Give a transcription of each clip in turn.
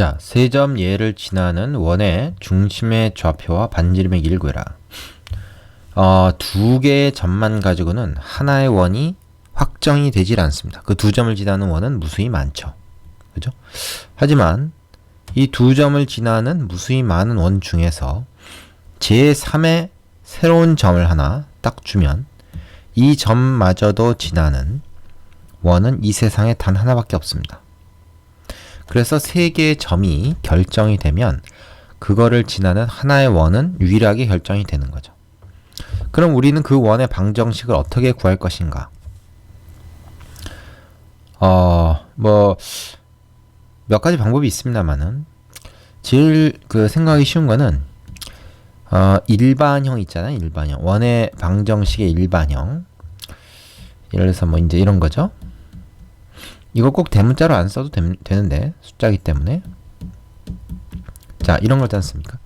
자, 세 점 예를 지나는 원의 중심의 좌표와 반지름의 길을 구해라. 어, 두 개의 점만 가지고는 하나의 원이 확정이 되질 않습니다. 그 두 점을 지나는 원은 무수히 많죠. 그죠? 하지만 이 두 점을 지나는 무수히 많은 원 중에서 제3의 새로운 점을 하나 딱 주면 이 점마저도 지나는 원은 이 세상에 단 하나밖에 없습니다. 그래서 세 개의 점이 결정이 되면 그거를 지나는 하나의 원은 유일하게 결정이 되는 거죠. 그럼 우리는 그 원의 방정식을 어떻게 구할 것인가? 어, 뭐, 몇 가지 방법이 있습니다만은, 제일 그 생각하기 쉬운 거는, 어, 일반형 있잖아요. 일반형. 원의 방정식의 일반형. 예를 들어서 뭐 이제 이런 거죠. 이거 꼭 대문자로 안 써도 되, 는데 숫자기 때문에 자 이런 거지 않습니까?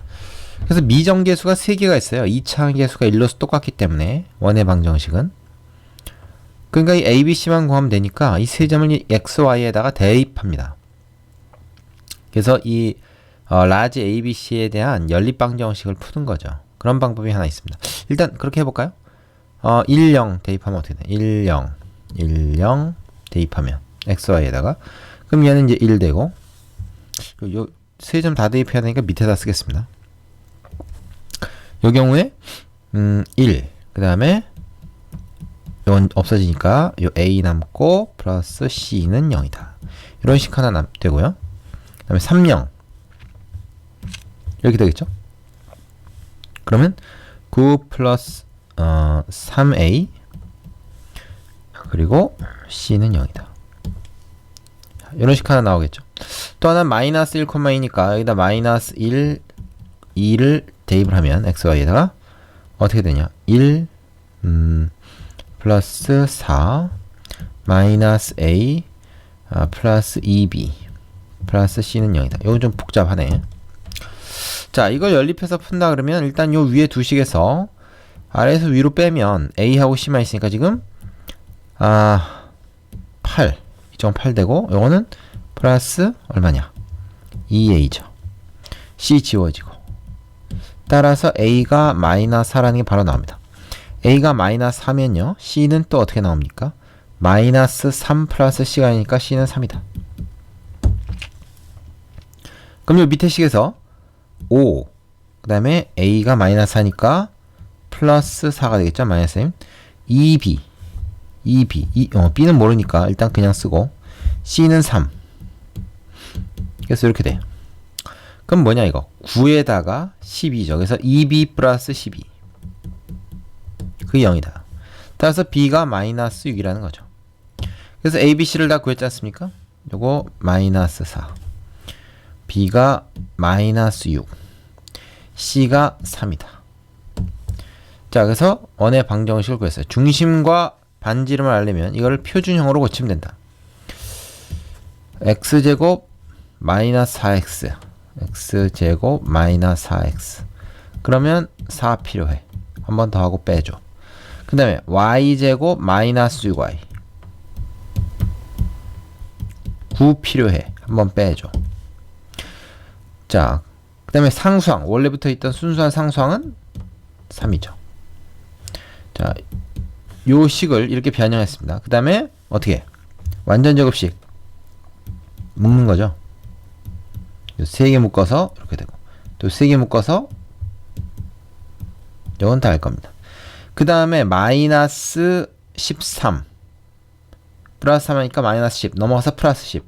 그래서 미정계수가 3개가 있어요. 2차 계수가 1로서 똑같기 때문에 원의 방정식은 그러니까 이 ABC만 구하면 되니까 이 세 점을 x, y에다가 대입합니다. 그래서 이 어, 라지 ABC에 대한 연립 방정식을 푸는 거죠. 그런 방법이 하나 있습니다. 일단 그렇게 해볼까요? 어, 1, 0 대입하면 어떻게 돼? 1, 0, 1, 0 대입하면 xy에다가 그럼 얘는 이제 1 되고 요세 점 다 대입해야 되니까 밑에다 쓰겠습니다. 요 경우에 음, 1. 그 다음에 이건 없어지니까 요 a 남고 플러스 c는 0이다. 이런 식 하나 남 되고요. 그 다음에 30 이렇게 되겠죠? 그러면 9 플러스 어, 3a 그리고 c는 0이다. 이런 식 하나 나오겠죠. 또 하나 마이너스 1,2니까 여기다 마이너스 1, 2를 대입을 하면 xy에다가 어떻게 되냐? 1 음, 플러스 4 마이너스 a 아, 플러스 2b 플러스 c는 0이다. 이건 좀 복잡하네. 자, 이걸 연립해서 푼다 그러면 일단 요 위에 두 식에서 아래에서 위로 빼면 a하고 c만 있으니까 지금 아 8. 2.8 되고 요거는 플러스 얼마냐? 2a죠. c 지워지고 따라서 a가 마이너스 4라는 게 바로 나옵니다. a가 마이너스 4면요. c는 또 어떻게 나옵니까? 마이너스 3 플러스 c가 아니니까 c는 3이다. 그럼 요 밑에 식에서 5, 그 다음에 a가 마이너스 4니까 플러스 4가 되겠죠? 마이너스 3. 2b, 2b, 2, 어, b는 모르니까 일단 그냥 쓰고 c는 3. 그래서 이렇게 돼. 그럼 뭐냐 이거? 9에다가 12죠. 그래서 2b 플러스 12. 그게 0이다. 따라서 b가 마이너스 6이라는 거죠. 그래서 a, b, c를 다 구했지 않습니까? 요거 마이너스 4. b가 마이너스 6. c가 3이다. 자, 그래서 원의 방정식을 구했어요. 중심과 반지름을 알려면 이거를 표준형으로 고치면 된다. x제곱 마이너스 4x x제곱 마이너스 4x 그러면 4 필요해. 한 번 더 하고 빼줘. 그 다음에 y제곱 마이너스 6y 9 필요해. 한 번 빼줘. 자, 그 다음에 상수항. 원래부터 있던 순수한 상수항은 3이죠. 자, 요 식을 이렇게 변형했습니다. 그 다음에 어떻게? 완전 제곱식. 묶는 거죠. 세 개 묶어서 이렇게 되고 또 세 개 묶어서 이건 다 할 겁니다. 그 다음에 마이너스 13 플러스 3 하니까 마이너스 10 넘어가서 플러스 10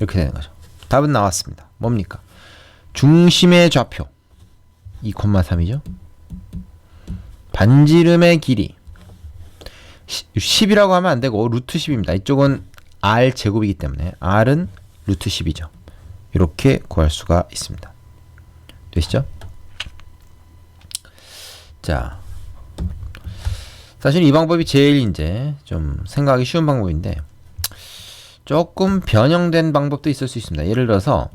이렇게 되는 거죠. 답은 나왔습니다. 뭡니까? 중심의 좌표 2,3이죠. 반지름의 길이 10이라고 하면 안 되고 루트 10입니다. 이쪽은 r 제곱이기 때문에 r은 루트 10이죠. 이렇게 구할 수가 있습니다. 되시죠? 자, 사실 이 방법이 제일 이제 좀 생각하기 쉬운 방법인데 조금 변형된 방법도 있을 수 있습니다. 예를 들어서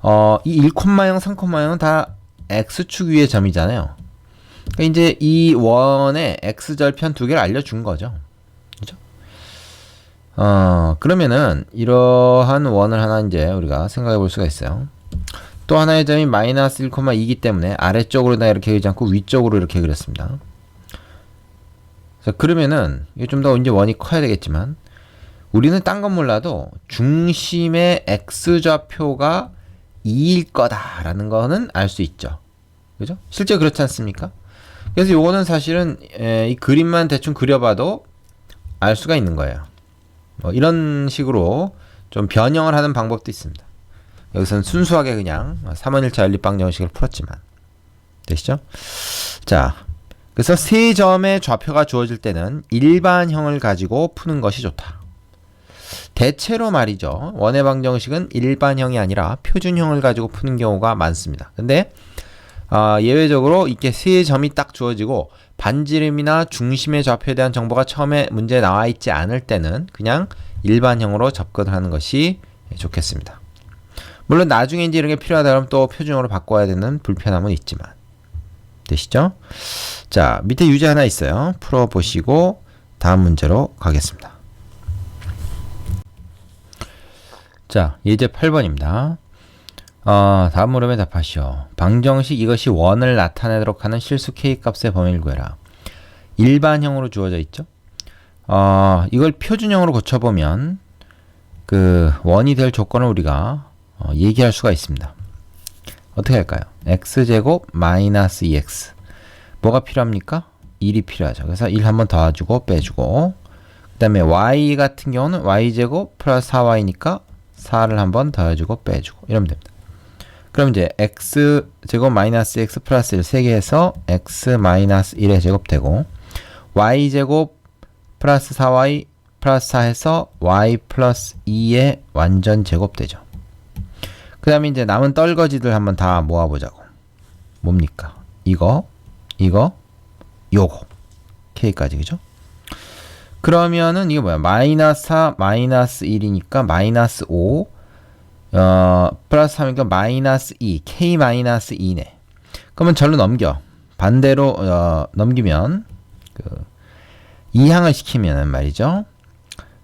어, 이 1,0, 3,0은 다 x축 위의 점이잖아요. 그러니까 이제 이 원의 x절편 두 개를 알려준 거죠. 어, 그러면은 이러한 원을 하나 이제 우리가 생각해 볼 수가 있어요. 또 하나의 점이 마이너스 1,2이기 때문에 아래쪽으로 다 이렇게 그리지 않고 위쪽으로 이렇게 그렸습니다. 자, 그러면은 이게 좀 더 이제 원이 커야 되겠지만 우리는 딴 건 몰라도 중심의 x좌표가 2일 거다라는 거는 알 수 있죠. 그죠? 실제 그렇지 않습니까? 그래서 요거는 사실은 에, 이 그림만 대충 그려봐도 알 수가 있는 거예요. 뭐 이런 식으로 좀 변형을 하는 방법도 있습니다. 여기서는 순수하게 그냥 3원 1차 연립방 정식을 풀었지만 되시죠? 자, 그래서 세 점의 좌표가 주어질 때는 일반형을 가지고 푸는 것이 좋다. 대체로 말이죠. 원의 방정식은 일반형이 아니라 표준형을 가지고 푸는 경우가 많습니다. 근데 어, 예외적으로 이렇게 세 점이 딱 주어지고 반지름이나 중심의 좌표에 대한 정보가 처음에 문제에 나와 있지 않을 때는 그냥 일반형으로 접근하는 것이 좋겠습니다. 물론 나중에 이제 이런 게 필요하다 그러면 또 표준형으로 바꿔야 되는 불편함은 있지만 되시죠? 자 밑에 유제 하나 있어요. 풀어보시고 다음 문제로 가겠습니다. 자 예제 8번입니다. 어, 다음 물음에 답하시오. 방정식 이것이 원을 나타내도록 하는 실수 k 값의 범위를 구해라. 일반형으로 주어져 있죠. 어, 이걸 표준형으로 고쳐보면 그 원이 될 조건을 우리가 어, 얘기할 수가 있습니다. 어떻게 할까요? x제곱 마이너스 2x 뭐가 필요합니까? 1이 필요하죠. 그래서 1 한번 더해주고 빼주고 그 다음에 y 같은 경우는 y제곱 플러스 4y니까 4를 한번 더해주고 빼주고 이러면 됩니다. 그럼 이제 x 제곱 마이너스 x 플러스 1 3개 해서 x 마이너스 1의 제곱 되고 y 제곱 플러스 4y 플러스 4 해서 y 플러스 2의 완전 제곱 되죠. 그 다음에 이제 남은 떨거지들 한번 다 모아보자고. 뭡니까? 이거, 이거, 요거. k까지, 그죠? 그러면은 이게 뭐야? 마이너스 4, 마이너스 1이니까 마이너스 5, 어, 플러스 3이니까 마이너스 2, k 마이너스 2네. 그러면 절로 넘겨. 반대로 어, 넘기면 그 이항을 시키면은 말이죠.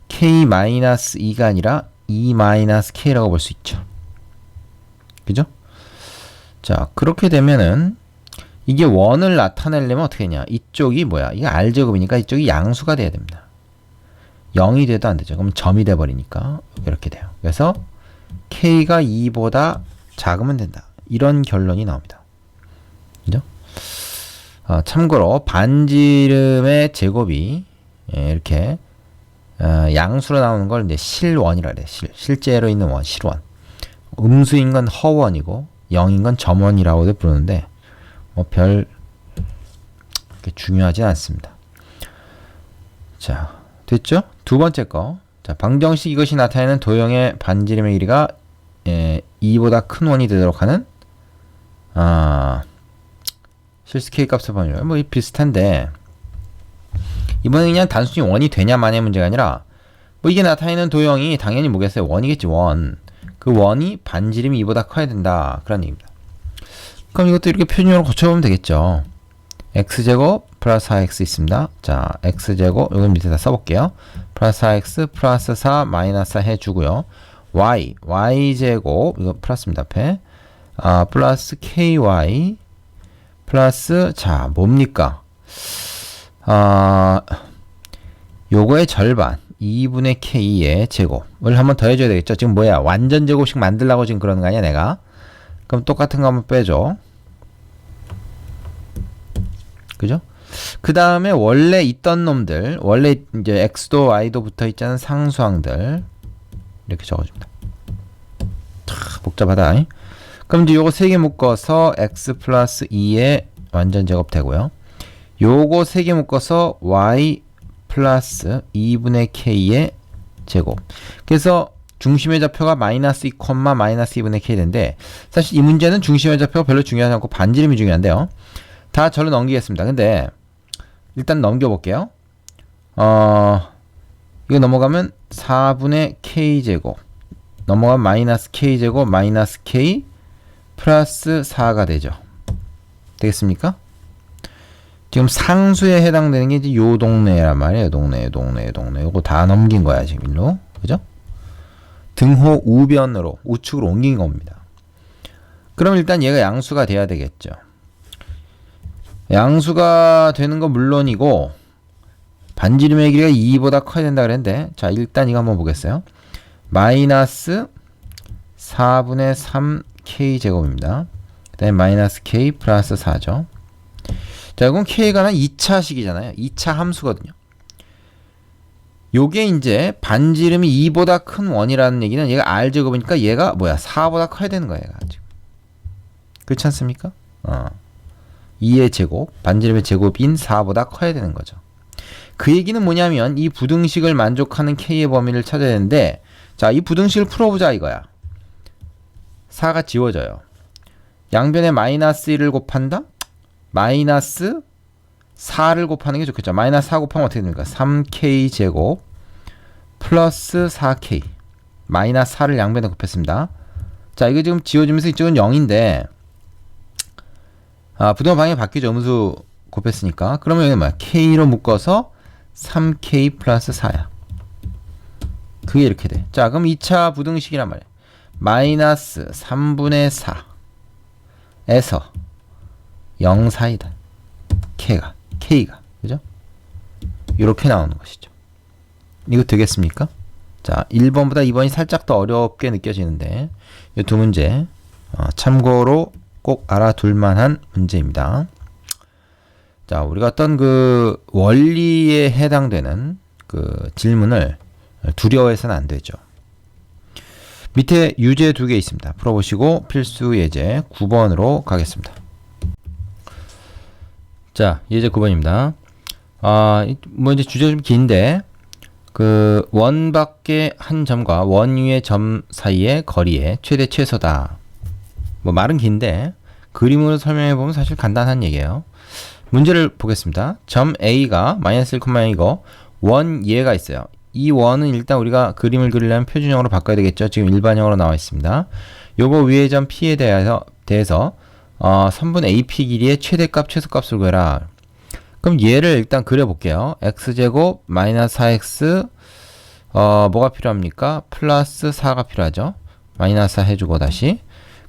k 마이너스 2가 아니라 2 마이너스 k라고 볼 수 있죠. 그죠? 자, 그렇게 되면은 이게 원을 나타내려면 어떻게 했냐? 이쪽이 뭐야? 이게 r제곱이니까 이쪽이 양수가 돼야 됩니다. 0이 돼도 안 되죠. 그럼 점이 돼 버리니까 이렇게 돼요. 그래서 k가 2보다 작으면 된다. 이런 결론이 나옵니다. 그죠? 어, 참고로 반지름의 제곱이 예, 이렇게 어, 양수로 나오는 걸 이제 실원이라 그래. 실, 실제로 있는 원, 실원. 음수인 건 허원이고 0인 건 점원이라고도 부르는데 뭐 별 중요하진 않습니다. 자, 됐죠? 두 번째 거. 자, 방정식 이것이 나타내는 도형의 반지름의 길이가 예, 2보다 큰 원이 되도록 하는 아, 실수 k 값의 범위. 뭐 비슷한데 이번에 그냥 단순히 원이 되냐 마냐의 문제가 아니라 뭐 이게 나타내는 도형이 당연히 뭐겠어요? 원이겠지 원. 그 원이 반지름이 2보다 커야 된다. 그런 얘기입니다. 그럼 이것도 이렇게 표준으로 고쳐보면 되겠죠. x제곱 플러스 4x 있습니다. 자, x제곱 이건 밑에다 써볼게요. 플러스 4x 플러스 4 마이너스 4 해주고요. y, y제곱 이거 플러스입니다. 앞에 아, 플러스 ky 플러스 자 뭡니까? 아, 요거의 절반 2분의 k의 제곱을 한번 더 해줘야 되겠죠. 지금 뭐야 완전 제곱식 만들라고 지금 그러는 거 아니야 내가? 그럼 똑같은 거 한번 빼줘. 그죠? 그 다음에 원래 있던 놈들, 원래 이제 x도 y도 붙어 있잖아 상수항들 이렇게 적어줍니다. 탁 복잡하다. 그럼 이제 요거 세 개 묶어서 x 플러스 2의 완전 제곱 되고요. 요거 세 개 묶어서 y 플러스 2분의 k의 제곱. 그래서 중심의 좌표가 마이너스 2, 마이너스 2분의 k 되는데 사실 이 문제는 중심의 좌표가 별로 중요하지 않고 반지름이 중요한데요. 다 절로 넘기겠습니다. 근데 일단 넘겨볼게요. 어, 이거 넘어가면 4분의 k제곱 넘어가면 마이너스 k제곱 마이너스 k 플러스 4가 되죠. 되겠습니까? 지금 상수에 해당되는 게 이제 요 동네란 말이에요. 동네, 동네, 동네. 요거 다 넘긴 거야, 지금 일로. 그죠? 등호 우변으로, 우측으로 옮긴 겁니다. 그럼 일단 얘가 양수가 돼야 되겠죠. 양수가 되는 건 물론이고, 반지름의 길이가 2보다 커야 된다 그랬는데, 자, 일단 이거 한번 보겠어요. 마이너스 4분의 3k 제곱입니다. 그 다음에 마이너스 k 플러스 4죠. 자, 이건 k가 는 2차식이잖아요. 2차 함수거든요. 요게 이제 반지름이 2보다 큰 원이라는 얘기는 얘가 r 제곱이니까 얘가 뭐야? 4보다 커야 되는 거야, 얘가 지금. 그렇지 않습니까? 어. 2의 제곱, 반지름의 제곱인 4보다 커야 되는 거죠. 그 얘기는 뭐냐면 이 부등식을 만족하는 k의 범위를 찾아야 되는데 자, 이 부등식을 풀어보자 이거야. 4가 지워져요. 양변에 마이너스 1을 곱한다? 마이너스 4를 곱하는 게 좋겠죠. 마이너스 4 곱하면 어떻게 됩니까? 3k 제곱 플러스 4k 마이너스 4를 양변에 곱했습니다. 자, 이거 지금 지워지면서 이쪽은 0인데 아, 부등호 방향이 바뀌죠. 음수 곱했으니까. 그러면 여기 뭐야? k로 묶어서 3k 플러스 4야. 그게 이렇게 돼. 자, 그럼 2차 부등식이란 말이야. 마이너스 3분의 4에서 0 사이다. k가 k가 그죠? 이렇게 나오는 것이죠. 이거 되겠습니까? 자, 1번보다 2번이 살짝 더 어렵게 느껴지는데 이 두 문제 어, 참고로 꼭 알아둘 만한 문제입니다. 자, 우리가 어떤 그 원리에 해당되는 그 질문을 두려워해서는 안 되죠. 밑에 유제 두 개 있습니다. 풀어보시고 필수 예제 9번으로 가겠습니다. 자, 예제 9번입니다. 아, 뭐 이제 주제가 좀 긴데 그 원 밖의 한 점과 원 위의 점 사이의 거리의 최대 최소다. 뭐 말은 긴데 그림으로 설명해 보면 사실 간단한 얘기예요. 문제를 보겠습니다. 점 A가 마이너스 1,2고 원 얘가 있어요. 이 원은 일단 우리가 그림을 그리려면 표준형으로 바꿔야 되겠죠. 지금 일반형으로 나와 있습니다. 요거 위의 점 P에 대해서 대해서 어, 선분 AP 길이의 최대값 최소값을 구해라. 그럼 얘를 일단 그려볼게요. x제곱 마이너스 4x 어, 뭐가 필요합니까? 플러스 4가 필요하죠. 마이너스 4 해주고 다시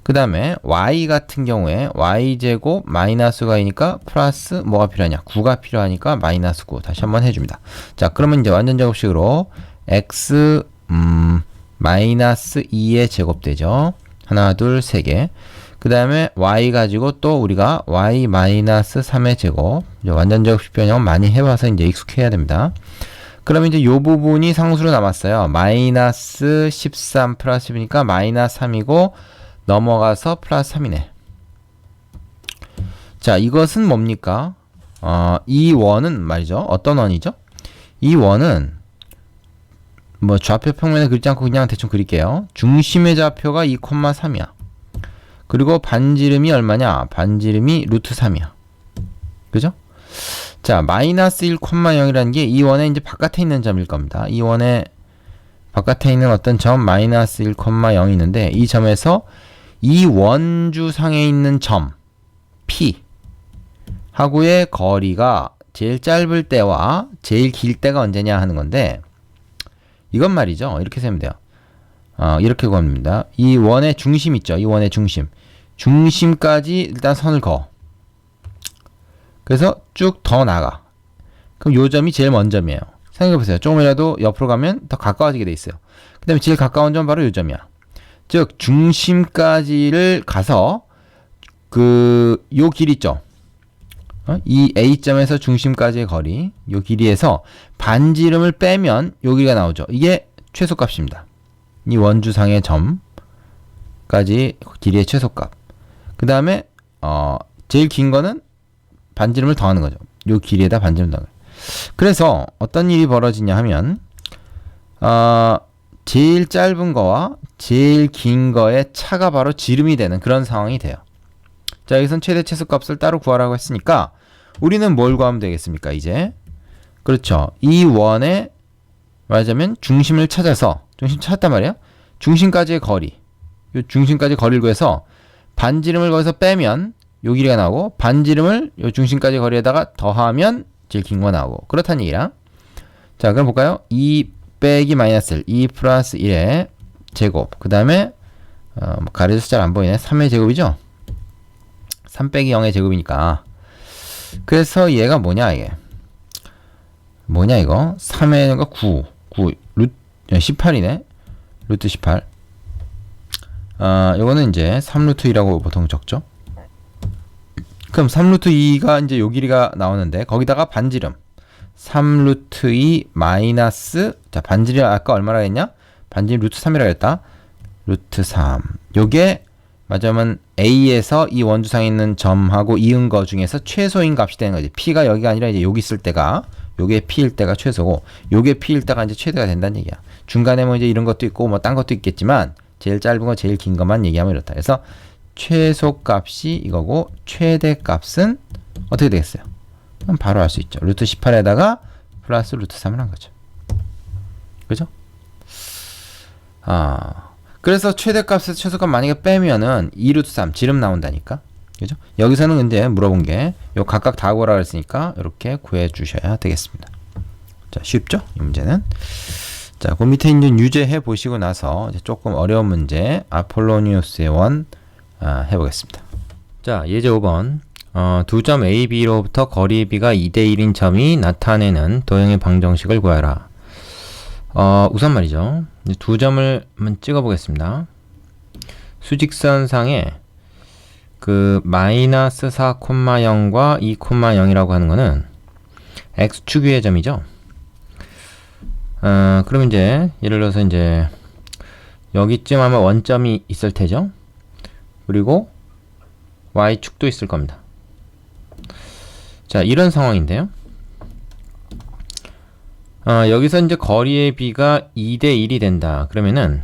그 다음에 y 같은 경우에 y제곱 마이너스 가 이니까 플러스 뭐가 필요하냐? 9가 필요하니까 마이너스 9 다시 한번 해줍니다. 자 그러면 이제 완전 제곱식으로 x 음, 마이너스 2의 제곱 되죠. 하나 둘 세 개 그 다음에 y 가지고 또 우리가 y 마이너스 3의 제곱. 완전 제곱식 변형 많이 해봐서 이제 익숙해야 됩니다. 그러면 이제 요 부분이 상수로 남았어요. 마이너스 13 플러스 10이니까 마이너스 3이고 넘어가서 플러스 3이네. 자, 이것은 뭡니까? 어, 이 원은 말이죠. 어떤 원이죠? 이 원은 뭐 좌표 평면에 그리지 않고 그냥 대충 그릴게요. 중심의 좌표가 2,3이야. 그리고 반지름이 얼마냐? 반지름이 루트 3이야. 그죠? 자, 마이너스 1,0이라는 게 이 원의 이제 바깥에 있는 점일 겁니다. 이 원의 바깥에 있는 어떤 점 마이너스 1,0이 있는데 이 점에서 이 원주상에 있는 점 P 하고의 거리가 제일 짧을 때와 제일 길 때가 언제냐 하는 건데 이건 말이죠. 이렇게 세면 돼요. 어, 이렇게 구합니다. 이 원의 중심 있죠. 이 원의 중심. 중심까지 일단 선을 그어. 그래서 쭉 더 나가. 그럼 요 점이 제일 먼 점이에요. 생각해보세요. 조금이라도 옆으로 가면 더 가까워지게 돼 있어요. 그 다음에 제일 가까운 점 바로 요 점이야. 즉 중심까지를 가서 그 요 길 있죠. 어? 이 A점에서 중심까지의 거리, 요 길이에서 반지름을 빼면 요 길이가 나오죠. 이게 최소값입니다. 이 원주상의 점까지 길이의 최소값. 그 다음에 어 제일 긴 거는 반지름을 더하는 거죠. 요 길이에다 반지름 더하는 거예요. 그래서 어떤 일이 벌어지냐 하면 어 제일 짧은 거와 제일 긴 거의 차가 바로 지름이 되는 그런 상황이 돼요. 자, 여기선 최대 최소값을 따로 구하라고 했으니까 우리는 뭘 구하면 되겠습니까, 이제? 그렇죠. 이 원에 말하자면 중심을 찾아서 중심 찾았단 말이에요. 중심까지의 거리. 이 중심까지 거리를 구해서 반지름을 거기서 빼면 요 길이가 나오고 반지름을 요 중심까지 거리에다가 더하면 제일 긴 거 나오고 그렇다는 얘기야. 자 그럼 볼까요? 2 빼기 마이너스 1, 2 플러스 1의 제곱. 그 다음에 어, 뭐 가려져 숫자가 안 보이네. 3의 제곱이죠? 3 빼기 0의 제곱이니까. 그래서 얘가 뭐냐 이게? 뭐냐 이거? 3의 거 9, 9 루트 18이네. 루트 18 아, 요거는 이제 3루트 2라고 보통 적죠. 그럼 3루트 2가 이제 요 길이가 나오는데 거기다가 반지름 3 루트 2 마이너스 자 반지름 아까 얼마라 했냐? 반지름 루트 3이라 했다. 루트 3 요게 맞으면 A에서 이 원주상에 있는 점하고 이은 거 중에서 최소인 값이 되는 거지. P가 여기가 아니라 이제 여기 있을 때가 요게 P일 때가 최소고 요게 P일 때가 이제 최대가 된다는 얘기야. 중간에 뭐 이제 이런 것도 있고 뭐 딴 것도 있겠지만 제일 짧은 거 제일 긴 것만 얘기하면 이렇다. 그래서 최소 값이 이거고 최대 값은 어떻게 되겠어요? 그럼 바로 알 수 있죠. 루트 18에다가 플러스 루트 3을 한 거죠. 그죠? 아. 그래서 최대값에서 최소값 만약에 빼면은 2 루트 3 지름 나온다니까. 그죠? 여기서는 근데 물어본 게 요 각각 다 구하라 그랬으니까 이렇게 구해 주셔야 되겠습니다. 자, 쉽죠? 이 문제는. 자, 그 밑에 있는 유제 해 보시고 나서 조금 어려운 문제 아폴로니우스의 원 아, 해보겠습니다. 자, 예제 5번. 어, 두 점 A, B로부터 거리 B가 2대 1인 점이 나타내는 도형의 방정식을 구하라. 어, 우선 말이죠. 두 점을 한번 찍어 보겠습니다. 수직선상에 그 마이너스 4,0과 2,0이라고 하는 거는 x축 위의 점이죠. 어, 그럼 이제 예를 들어서 이제 여기쯤 아마 원점이 있을 테죠. 그리고 y축도 있을 겁니다. 자, 이런 상황인데요. 어, 여기서 이제 거리의 비가 2대 1이 된다. 그러면은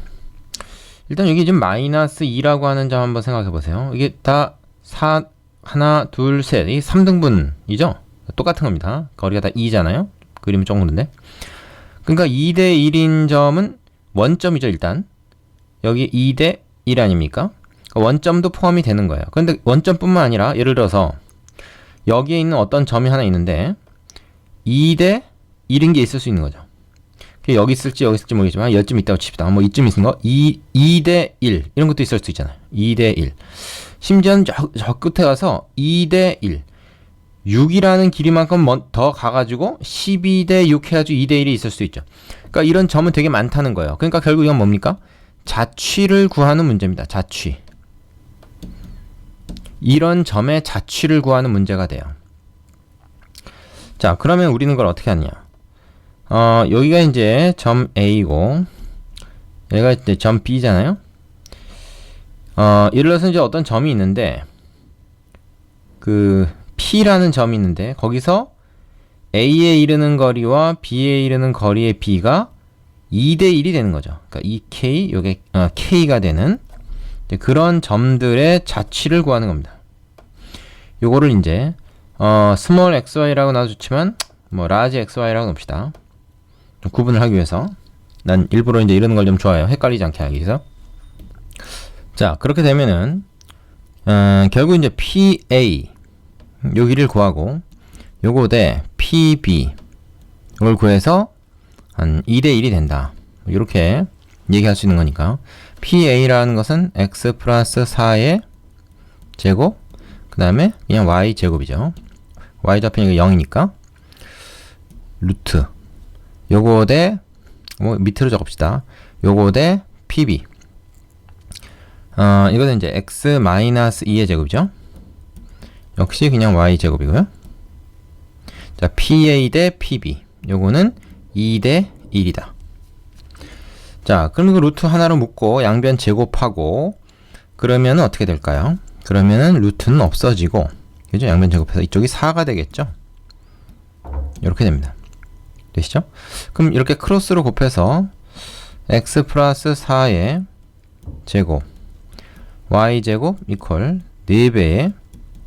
일단 여기 지금 마이너스 2라고 하는 점 한번 생각해 보세요. 이게 다 4, 하나, 둘, 셋. 이 3등분이죠? 똑같은 겁니다. 거리가 다 2잖아요? 그림이 조금 그런데. 그러니까 2대 1인 점은 원점이죠, 일단. 여기 2대 1 아닙니까? 그러니까 원점도 포함이 되는 거예요. 그런데 원점뿐만 아니라 예를 들어서 여기에 있는 어떤 점이 하나 있는데 2대 1인 게 있을 수 있는 거죠. 여기 있을지 여기 있을지 모르겠지만 여쯤 있다고 칩시다. 뭐 이쯤 있는 거 2, 2대 1 이런 것도 있을 수 있잖아요. 2대 1 심지어는 저, 저 끝에 가서 2대 1 6이라는 길이만큼 먼- 더 가가지고 12대 6 해가지고 2대 1이 있을 수 있죠. 그러니까 이런 점은 되게 많다는 거예요. 그러니까 결국 이건 뭡니까? 자취를 구하는 문제입니다. 자취. 이런 점의 자취를 구하는 문제가 돼요. 자, 그러면 우리는 그걸 어떻게 하느냐? 어, 여기가 이제 점 A고, 얘가 이제 점 B잖아요? 어, 예를 들어서 이제 어떤 점이 있는데, 그, P라는 점이 있는데, 거기서 A에 이르는 거리와 B에 이르는 거리의 B가 2대 1이 되는 거죠. 그러니까 이 K, 요게 어, K가 되는 그런 점들의 자취를 구하는 겁니다. 요거를 이제 어, 스몰 xy라고 놔주지만 뭐 라지 xy라고 놉시다. 좀 구분을 하기 위해서 난 일부러 이제 이런 걸 좀 좋아해요. 헷갈리지 않게 하기 위해서. 자 그렇게 되면은 어, 결국 이제 PA 여기를 구하고 요거 대 PB 이걸 구해서 한 2대 1이 된다. 이렇게 얘기할 수 있는 거니까 PA라는 것은 x 플러스 4의 제곱 그 다음에 그냥 y 제곱이죠. y 좌표니까 0이니까 루트 요거 대 뭐 밑으로 적읍시다. 요거 대 PB 어 이거는 이제 x 마이너스 2의 제곱이죠. 역시 그냥 y 제곱이고요. 자 PA 대 PB 요거는 2 대 1이다. 자, 그럼 그 루트 하나로 묶고 양변 제곱하고 그러면 어떻게 될까요? 그러면은 루트는 없어지고 그죠? 양변 제곱해서 이쪽이 4가 되겠죠? 이렇게 됩니다. 되시죠? 그럼 이렇게 크로스로 곱해서 x 플러스 4의 제곱 y 제곱 이퀄 4배의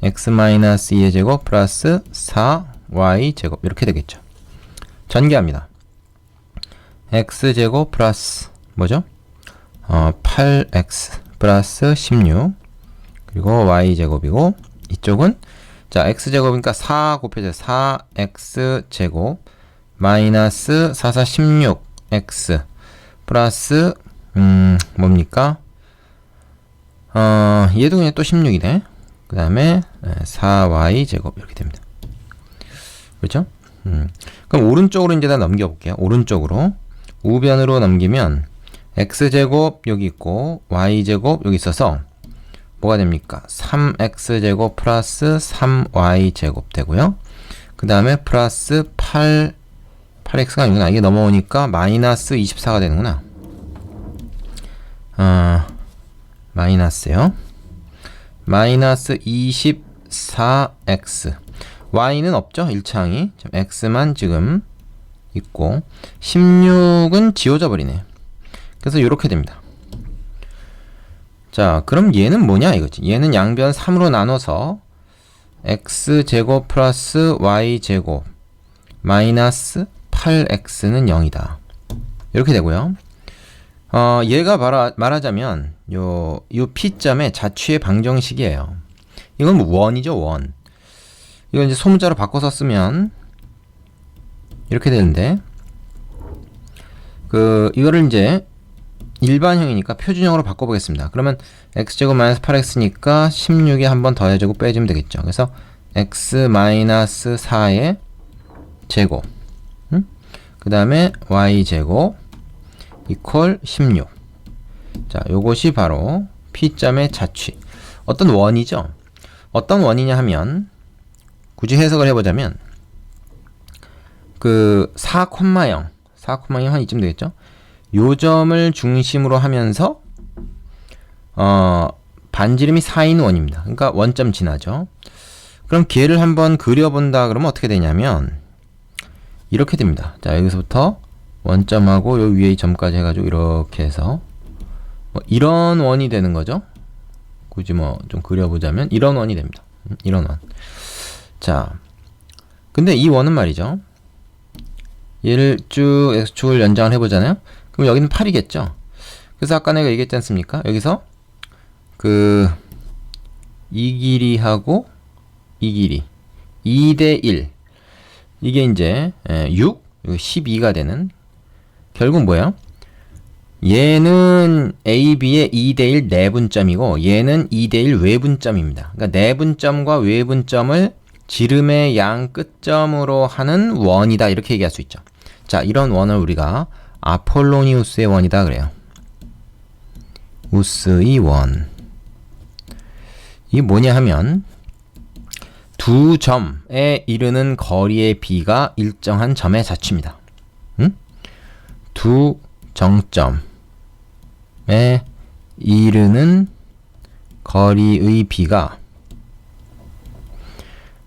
x 마이너스 2의 제곱 플러스 4y 제곱 이렇게 되겠죠. 전개합니다. x제곱 플러스 뭐죠? 어, 8x 플러스 16 그리고 y제곱이고 이쪽은 자 x제곱이니까 4 곱해져 4x제곱 마이너스 4, 4, 16x 플러스 음 뭡니까 어 얘도 그냥 또 16이네 그 다음에 4y 제곱 이렇게 됩니다 그렇죠? 음. 그럼 오른쪽으로 이제 다 넘겨볼게요 오른쪽으로 우변으로 넘기면 x제곱 여기 있고 y제곱 여기 있어서 뭐가 됩니까? 3x제곱 플러스 3y제곱 되고요. 그 다음에 플러스 8, 8x가 아니구나. 이게 넘어오니까 마이너스 24가 되는구나. 어, 마이너스요. 마이너스 24x. y는 없죠? 1창이. x만 지금 있고 16은 지워져 버리네. 그래서 이렇게 됩니다. 자, 그럼 얘는 뭐냐 이거지. 얘는 양변 3으로 나눠서 x제곱 플러스 y제곱 마이너스 8x는 0이다. 이렇게 되고요. 어, 얘가 말하, 말하자면 요, 요 p점의 자취의 방정식이에요. 이건 뭐 원이죠, 원. 이거 이제 소문자로 바꿔서 쓰면 이렇게 되는데 그 이거를 이제 일반형이니까 표준형으로 바꿔보겠습니다. 그러면 x제곱 마이너스 8x니까 16에 한 번 더해주고 빼주면 되겠죠. 그래서 x 마이너스 4의 제곱 음? 그 다음에 y제곱 이퀄 16 자, 요것이 바로 p점의 자취 어떤 원이죠? 어떤 원이냐 하면 굳이 해석을 해보자면 그 4,0 4,0 한 이쯤 되겠죠? 요 점을 중심으로 하면서 어, 반지름이 4인 원입니다. 그러니까 원점 지나죠. 그럼 걔를 한번 그려본다 그러면 어떻게 되냐면 이렇게 됩니다. 자 여기서부터 원점하고 요 위에 이 점까지 해가지고 이렇게 해서 뭐 이런 원이 되는 거죠. 굳이 뭐 좀 그려보자면 이런 원이 됩니다. 음, 이런 원. 자, 근데 이 원은 말이죠. 얘를 쭉 x축을 연장을 해보잖아요. 그럼 여기는 8이겠죠. 그래서 아까 내가 얘기했지 않습니까? 여기서 그 이 길이하고 이 길이 2대 1 이게 이제 6 12가 되는 결국 뭐예요? 얘는 A, B의 2대1 내분점이고 얘는 2대1 외분점입니다. 그러니까 내분점과 외분점을 지름의 양 끝점으로 하는 원이다 이렇게 얘기할 수 있죠. 자, 이런 원을 우리가 아폴로니우스의 원이다 그래요. 우스의 원. 이게 뭐냐 하면 두 점에 이르는 거리의 비가 일정한 점의 자취입니다. 응? 두 정점에 이르는 거리의 비가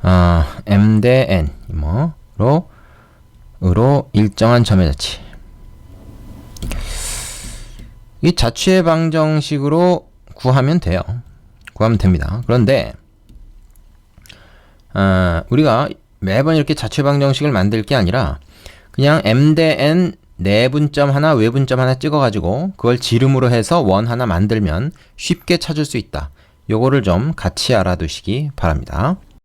어, m 대 n 뭐로 으로 일정한 점의 자취. 이 자취의 방정식으로 구하면 돼요. 구하면 됩니다. 그런데 어, 우리가 매번 이렇게 자취 방정식을 만들 게 아니라 그냥 m 대 n 내분점 하나 외분점 하나 찍어가지고 그걸 지름으로 해서 원 하나 만들면 쉽게 찾을 수 있다. 요거를 좀 같이 알아두시기 바랍니다.